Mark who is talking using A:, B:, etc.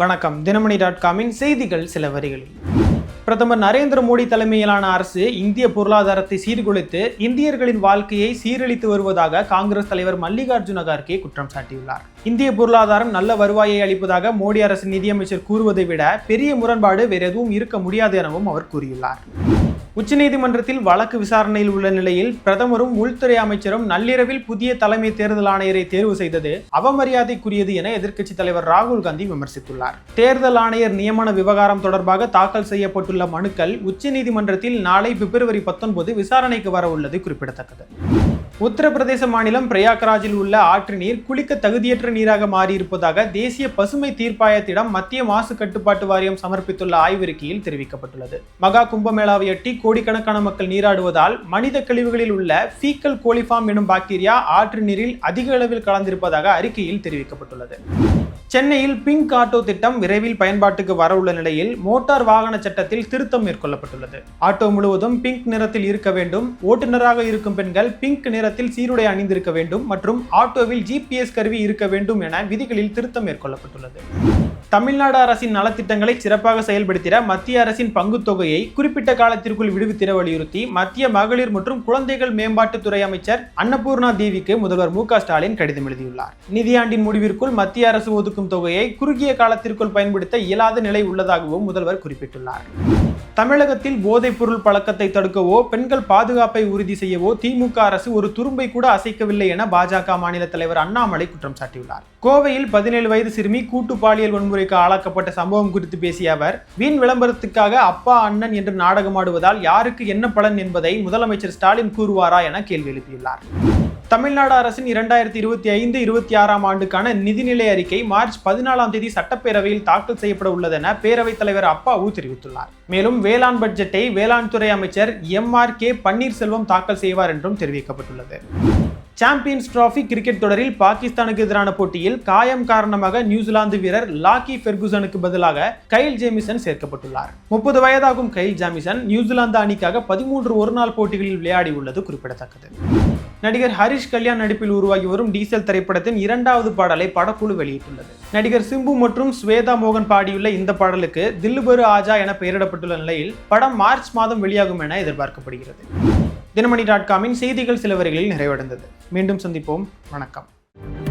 A: வணக்கம் தினமணி டாட் காமின் செய்திகள் சில வரிகளில் பிரதமர் நரேந்திர மோடி தலைமையிலான அரசு இந்திய பொருளாதாரத்தை சீர்குலைத்து இந்தியர்களின் வாழ்க்கையை சீரழித்து வருவதாக காங்கிரஸ் தலைவர் மல்லிகார்ஜுன கார்கே குற்றம் சாட்டியுள்ளார் இந்திய பொருளாதாரம் நல்ல வருவாயை அளிப்பதாக மோடி அரசு நிதியமைச்சர் கூறுவதை விட பெரிய முரண்பாடு வேறு எதுவும் இருக்க முடியாது எனவும் அவர் கூறியுள்ளார் உச்சநீதிமன்றத்தில் வழக்கு விசாரணையில் உள்ள நிலையில் பிரதமரும் உள்துறை அமைச்சரும் நள்ளிரவில் புதிய தலைமை தேர்தல் ஆணையரை தேர்வு செய்தது அவமரியாதைக்குரியது என எதிர்க்கட்சி தலைவர் ராகுல் காந்தி விமர்சித்துள்ளார் தேர்தல் ஆணையர் நியமன விவகாரம் தொடர்பாக தாக்கல் செய்யப்பட்டுள்ள மனுக்கள் உச்சநீதிமன்றத்தில் நாளை பிப்ரவரி பத்தொன்பது விசாரணைக்கு வர உள்ளது குறிப்பிடத்தக்கது உத்தரப்பிரதேச மாநிலம் பிரயாக்ராஜில் உள்ள ஆற்று நீர் குளிக்க தகுதியற்ற நீராக மாறியிருப்பதாக தேசிய பசுமை தீர்ப்பாயத்திடம் மத்திய மாசு கட்டுப்பாட்டு வாரியம் சமர்ப்பித்துள்ள ஆய்வறிக்கையில் தெரிவிக்கப்பட்டுள்ளது மகா கும்பமேளாவையொட்டி கோடிக்கணக்கான மக்கள் நீராடுவதால் மனித கழிவுகளில் உள்ள ஃபீக்கல் கோலிஃபார்ம் எனும் பாக்டீரியா ஆற்று நீரில் அதிக அளவில் கலந்திருப்பதாக அறிக்கையில் தெரிவிக்கப்பட்டுள்ளது சென்னையில் பிங்க் ஆட்டோ திட்டம் விரைவில் பயன்பாட்டுக்கு வர உள்ள நிலையில் மோட்டார் வாகன சட்டத்தில் திருத்தம் மேற்கொள்ளப்பட்டுள்ளது ஆட்டோ முழுவதும் பிங்க் நிறத்தில் இருக்க வேண்டும் ஓட்டுநராக இருக்கும் பெண்கள் பிங்க் நிறத்தில் சீருடை அணிந்திருக்க வேண்டும் மற்றும் ஆட்டோவில் ஜிபிஎஸ் கருவி இருக்க வேண்டும் என விதிகளில் திருத்தம் மேற்கொள்ளப்பட்டுள்ளது தமிழ்நாடு அரசின் நலத்திட்டங்களை சிறப்பாக செயல்படுத்திட மத்திய அரசின் பங்கு தொகையை குறிப்பிட்ட காலத்திற்குள் விடுவித்திட வலியுறுத்தி மத்திய மகளிர் மற்றும் குழந்தைகள் மேம்பாட்டுத்துறை அமைச்சர் அன்னபூர்ணா தேவிக்கு முதல்வர் மு ஸ்டாலின் கடிதம் எழுதியுள்ளார் நிதியாண்டின் முடிவிற்குள் மத்திய அரசு ஒதுக்கும் தொகையை குறுகிய காலத்திற்குள் பயன்படுத்த இயலாத நிலை உள்ளதாகவும் முதல்வர் குறிப்பிட்டுள்ளார் தமிழகத்தில் போதைப்பொருள் பழக்கத்தை தடுக்கவோ பெண்கள் பாதுகாப்பை உறுதி செய்யவோ திமுக அரசு ஒரு துரும்பை கூட அசைக்கவில்லை என பாஜக மாநில தலைவர் அண்ணாமலை குற்றம் சாட்டியுள்ளார் கோவையில் பதினேழு வயது சிறுமி கூட்டு பாலியல் வன்முறைக்கு ஆளாக்கப்பட்ட சம்பவம் குறித்து பேசிய அவர் வீண் விளம்பரத்துக்காக அப்பா அண்ணன் என்று நாடகமாடுவதால் யாருக்கு என்ன பலன் என்பதை முதலமைச்சர் ஸ்டாலின் கூறுவாரா என கேள்வி எழுப்பியுள்ளார் தமிழ்நாடு அரசின் இரண்டாயிரத்தி இருபத்தி ஐந்து இருபத்தி ஆறாம் ஆண்டுக்கான நிதிநிலை அறிக்கை மார்ச் பதினாலாம் தேதி சட்டப்பேரவையில் தாக்கல் செய்யப்பட உள்ளதென பேரவைத் தலைவர் அப்பாவு தெரிவித்துள்ளார் மேலும் வேளாண் பட்ஜெட்டை வேளாண் துறை அமைச்சர் எம் ஆர் கே பன்னீர்செல்வம் தாக்கல் செய்வார் என்றும் தெரிவிக்கப்பட்டுள்ளது சாம்பியன்ஸ் டிராஃபி கிரிக்கெட் தொடரில் பாகிஸ்தானுக்கு எதிரான போட்டியில் காயம் காரணமாக நியூசிலாந்து வீரர் லாக்கி பெர்குசனுக்கு பதிலாக கைல் ஜேமிசன் சேர்க்கப்பட்டுள்ளார் முப்பது வயதாகும் கைல் ஜாமிசன் நியூசிலாந்து அணிக்காக பதிமூன்று ஒருநாள் போட்டிகளில் விளையாடி உள்ளது குறிப்பிடத்தக்கது நடிகர் ஹரிஷ் கல்யாண் நடிப்பில் உருவாகி வரும் டீசல் திரைப்படத்தின் இரண்டாவது பாடலை படக்குழு வெளியிட்டுள்ளது நடிகர் சிம்பு மற்றும் ஸ்வேதா மோகன் பாடியுள்ள இந்த பாடலுக்கு தில்லுபரு ஆஜா என பெயரிடப்பட்டுள்ள நிலையில் படம் மார்ச் மாதம் வெளியாகும் என எதிர்பார்க்கப்படுகிறது தினமணி டாட் காமின் செய்திகள் சில வரிகளில் நிறைவடைந்தது மீண்டும் சந்திப்போம் வணக்கம்